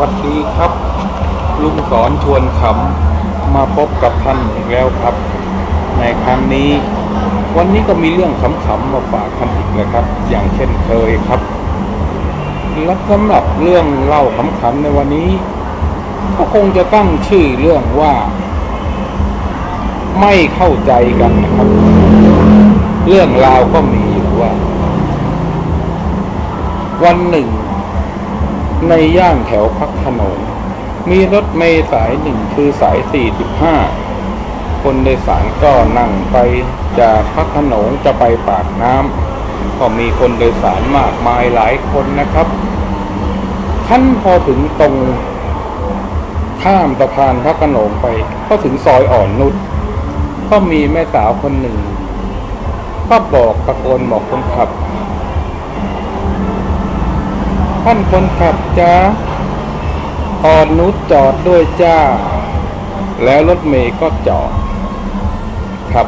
วัสดีครับ ลุงสอนชวนขำมาพบกับท่านอีกแล้วครับ ในครั้งนี้ วันนี้ก็มีเรื่องขำๆมาฝากท่านอีกแล้วครับ อย่างเช่นเคยครับและสำหรับเรื่องเล่าขำๆในวันนี้ ก็คงจะตั้งชื่อเรื่องว่า ไม่เข้าใจกันนะครับ เรื่องราวก็มีอยู่ว่า วันหนึ่ง ในย่านแถวพักขนงมีรถเมล์สายหนึ่งคือสาย 45 คนโดยสารก็นั่งไปจากพักขนงจะไปปากน้ำก็มีคนโดยสารมากมายหลายคนนะครับท่านพอถึงตรงข้ามสะพานพระโขนงไป ก็ถึงซอยอ่อนนุชก็มีแม่สาวคนหนึ่ง ก็บอกตะโกนบอกคนขับ ท่านคนขับจ้าอ่อนนุชจอดด้วยจ้า แล้วรถเมย์ก็จอด ครับ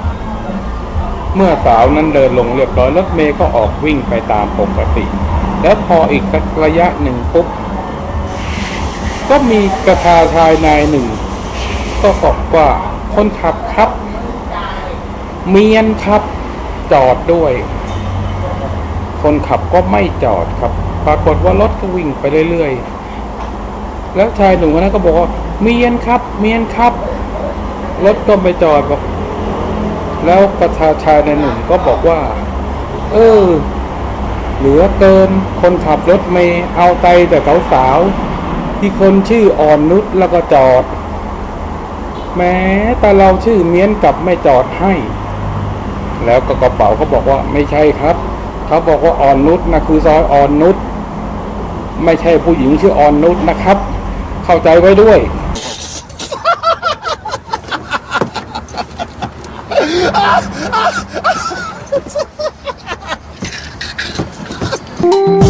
เมื่อสาวนั้นเดินลงเรียบร้อยรถเมย์ก็ออกวิ่งไปตามปกติ แล้วพออีกสักระยะหนึ่งปุ๊บ ก็มีกระทาชายนายหนึ่ง ก็บอกว่าคนขับครับ เมียนครับจอดด้วย คนขับก็ไม่จอดครับ ปรากฏว่ารถก็วิ่งไปเรื่อยๆ แล้วชายหนุ่มคนนั้นก็บอกว่าเมียนครับ เมียนครับ รถก็ไม่จอดบอก แล้วกระทาชายในหนุ่มก็บอกว่า เออ เหลือเกิน คนขับรถเมย์เอาใจแต่สาวๆที่คนชื่ออ่อนนุชแล้วก็จอด แม้แต่เราชื่อเมียนกลับไม่จอดให้ แล้วก็กระเป๋าเขาบอกว่าไม่ใช่ครับ เขาบอกว่าอ่อนนุชนะคือซอยอ่อนนุชไม่ใช่ผู้หญิงชื่ออ่อนนุชนะครับ เข้าใจไว้ด้วยอ